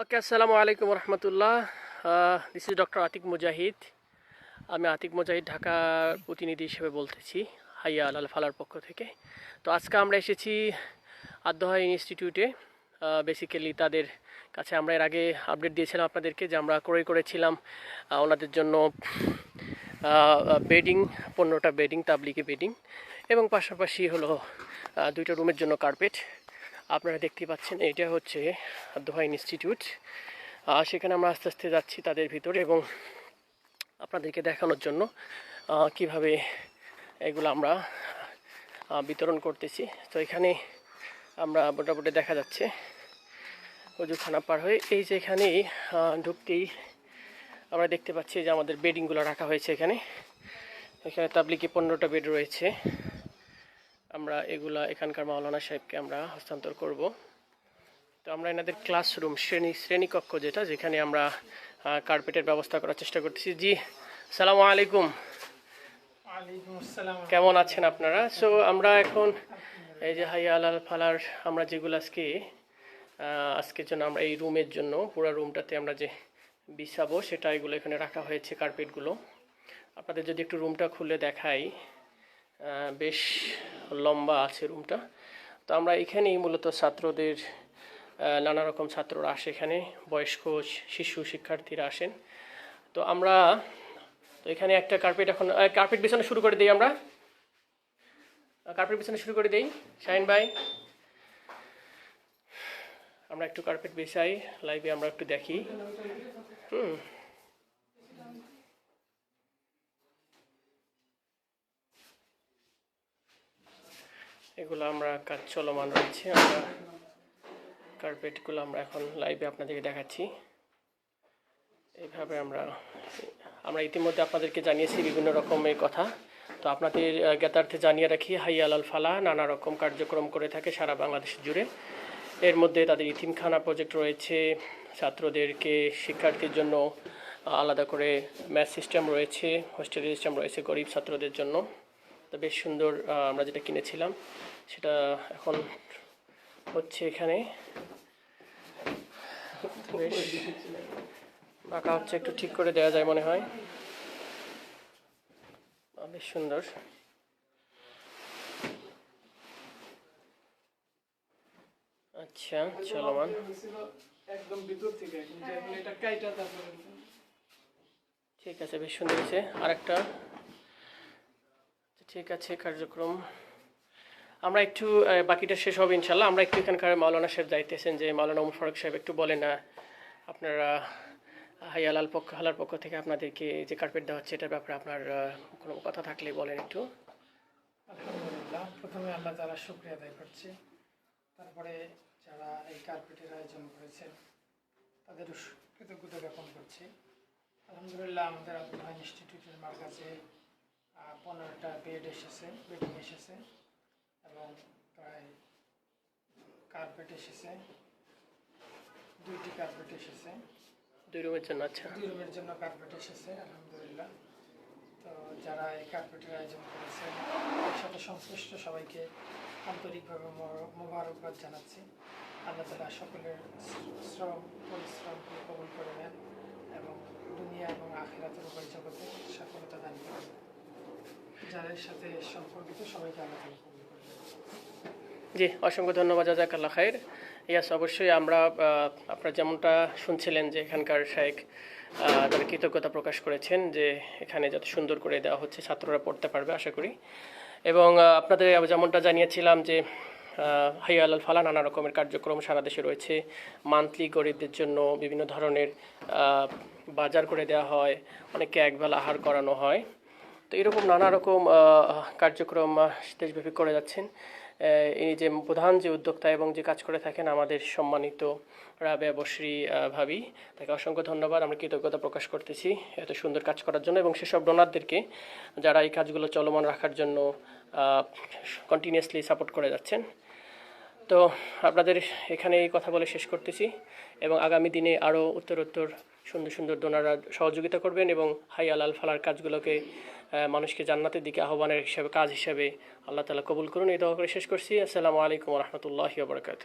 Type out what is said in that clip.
ওকে আসসালামু আলাইকুম রহমতুল্লাহ this is doctor Atik Mujahid আমি আতিক মুজাহিদ ঢাকার প্রতিনিধি হিসেবে বলতেছি, হাইয়া আল ফালার পক্ষ থেকে। তো আজকে আমরা এসেছি আদোহা ইনস্টিটিউটে। বেসিক্যালি তাদের কাছে আমরা এর আগে আপডেট দিয়েছিলাম আপনাদেরকে যে আমরা ক্রয় করেছিলাম ওনাদের জন্য বেডিং পনেরোটা বেডিং তাবলিকে বেডিং এবং পাশাপাশি হলো দুইটা রুমের জন্য কার্পেট আপনারা দেখতে পাচ্ছেন, এটা হচ্ছে দোহা ইনস্টিটিউট। সেখানে আমরা আস্তে আস্তে যাচ্ছি তাদের ভিতরে এবং আপনাদেরকে দেখানোর জন্য কীভাবে এগুলো আমরা বিতরণ করতেছি। তো এখানে আমরা মোটামুটি দেখা যাচ্ছে অজুখানা পার হয়ে এই যে এখানে ঢুকতেই আমরা দেখতে পাচ্ছি যে আমাদের বেডিংগুলো রাখা হয়েছে এখানে। এখানে তাবলিকে পনেরোটা বেড রয়েছে। আমরা এগুলা এখানকার মাওলানা সাহেবকে আমরা হস্তান্তর করব। তো আমরা এনাদের ক্লাসরুম শ্রেণি শ্রেণীকক্ষ যেটা যেখানে আমরা কার্পেটের ব্যবস্থা করার চেষ্টা করতেছি। জি সালামু আলাইকুম। কেমন আছেন আপনারা? সো আমরা এখন এই যে হাই আলাল ফালার আমরা যেগুলো আজকে আজকের জন্য আমরা এই রুমের জন্য পুরো রুমটাতে আমরা যে বিছাবো সেটা এগুলো এখানে রাখা হয়েছে কার্পেটগুলো আপনাদের যদি একটু রুমটা খুলে দেখাই। বেশ লম্বা আছে রুমটা। তো আমরা এখানেই মূলত ছাত্রদের নানা রকম ছাত্ররা আসে এখানে, বয়স্ক শিশু শিক্ষার্থীরা আসেন। তো আমরা, তো এখানে একটা কার্পেট এখন কার্পেট বিছানো শুরু করে দিই আমরা। কার্পেট বিছানো শুরু করে দিই। শাহিন ভাই। আমরা একটু কার্পেট বিছাই লাইভে আমরা একটু দেখি। হুম। এগুলো আমরা কাজ চলমান রয়েছে, আমরা কার্পেটগুলো আমরা এখন লাইভে আপনাদেরকে দেখাচ্ছি। এইভাবে আমরা আমরা ইতিমধ্যে আপনাদেরকে জানিয়েছি বিভিন্ন রকমের কথা। তো আপনাদের জ্ঞাতার্থে জানিয়ে রাখি হাই আলাল ফালা নানা রকম কার্যক্রম করে থাকে সারা বাংলাদেশ জুড়ে। এর মধ্যে তাদের ইতিমখানা প্রজেক্ট রয়েছে, ছাত্রদেরকে, শিক্ষার্থীর জন্য আলাদা করে ম্যাথ সিস্টেম রয়েছে হোস্টেল সিস্টেম রয়েছে গরিব ছাত্রদের জন্য। তো বেশ সুন্দর আমরা যেটা কিনেছিলাম সেটা এখন হচ্ছে এখানে। বেশ বাঁকা হচ্ছে একটু ঠিক করে দেওয়া যায় মনে হয়। বেশ সুন্দর। আচ্ছা চলমান একদম ভিতর থেকে এটা কাইটা ঠিক আছে বেশ সুন্দর হয়েছে। আরেকটা। ঠিক আছে, কার্যক্রম। আমরা একটু বাকিটা শেষ হবে ইনশাল্লাহ। আমরা একটু এখানকার মাওলানা সাহেব যাইতেছেন যে মাওলানা উমর ফারুক সাহেব একটু বলেন না, আপনারা হাইয়ালাল পক্ষ হালার পক্ষ থেকে আপনাদেরকে যে কার্পেট দেওয়া হচ্ছে, এটার ব্যাপারে আপনার কোনো কথা থাকলে বলেন একটু। আলহামদুলিল্লাহ, প্রথমে আল্লাহ তারা শুক্রিয়া আদায় করছি। তারপরে যারা এই কার্পেটের আয়োজন করেছেন, তাদের কৃতজ্ঞতা জ্ঞাপন করছি। আলহামদুলিল্লাহ, আমাদের আব্দুল্লাহ ইনস্টিটিউটের মার কাছে পনেরোটা বেড এসেছে বেডিং এসেছে এবং প্রায় কার্পেট এসেছে। দুইটি কার্পেট এসেছে। দুই রুমের জন্য আচ্ছা। দুই রুমের জন্য কার্পেট এসেছে আলহামদুলিল্লাহ। তো যারা এই কার্পেটের আয়োজন করেছেন এর সাথে সংশ্লিষ্ট সবাইকে আন্তরিকভাবে মোবারকবাদ জানাচ্ছি। আল্লাহ তালা সকলের শ্রম পরিশ্রমকে কবুল করে নেন এবং দুনিয়া এবং আখেরাতের উভয় জগতে সফলতা দান করেন জি অসংখ্য ধন্যবাদ জাজাকাল্লা খায়ের ইয়াস অবশ্যই আমরা আপনারা যেমনটা শুনছিলেন যে এখানকার আহ, তারা কৃতজ্ঞতা প্রকাশ করেছেন যে এখানে যত সুন্দর করে দেওয়া হচ্ছে ছাত্ররা পড়তে পারবে আশা করি। এবং আপনাদের যেমনটা জানিয়েছিলাম যে হাই আল ফালা নানা রকমের কার্যক্রম সারা দেশে রয়েছে। মান্থলি গরিবদের জন্য বিভিন্ন ধরনের বাজার করে দেওয়া হয় অনেককে একবেলা আহার করানো হয়। তো এরকম নানা রকম কার্যক্রম দেশব্যাপী করে যাচ্ছেন। ইনি যে প্রধান যে উদ্যোক্তা এবং যে কাজ করে থাকেন আমাদের সম্মানিত রাবেয়া বশ্রী ভাবি, তাকে অসংখ্য ধন্যবাদ। আমরা কৃতজ্ঞতা প্রকাশ করতেছি এত সুন্দর কাজ করার জন্য এবং সেসব ডোনারদেরকে যারা এই কাজগুলো চলমান রাখার জন্য কন্টিনিউয়াসলি সাপোর্ট করে যাচ্ছেন। তো আপনাদের এখানে এই কথা বলে শেষ করতেছি এবং আগামী দিনে আরও উত্তরোত্তর সুন্দর সুন্দর ডোনাররা সহযোগিতা করবেন এবং হাই আলাল ফালার কাজগুলোকে মানুষকে জান্নাতের দিকে আহ্বানের হিসাবে, কাজ হিসাবে আল্লাহ তালা কবুল করুন। এই দোয়া করে শেষ করছি। আসসালামু আলাইকুম রহমতুল্লাহি বরকাত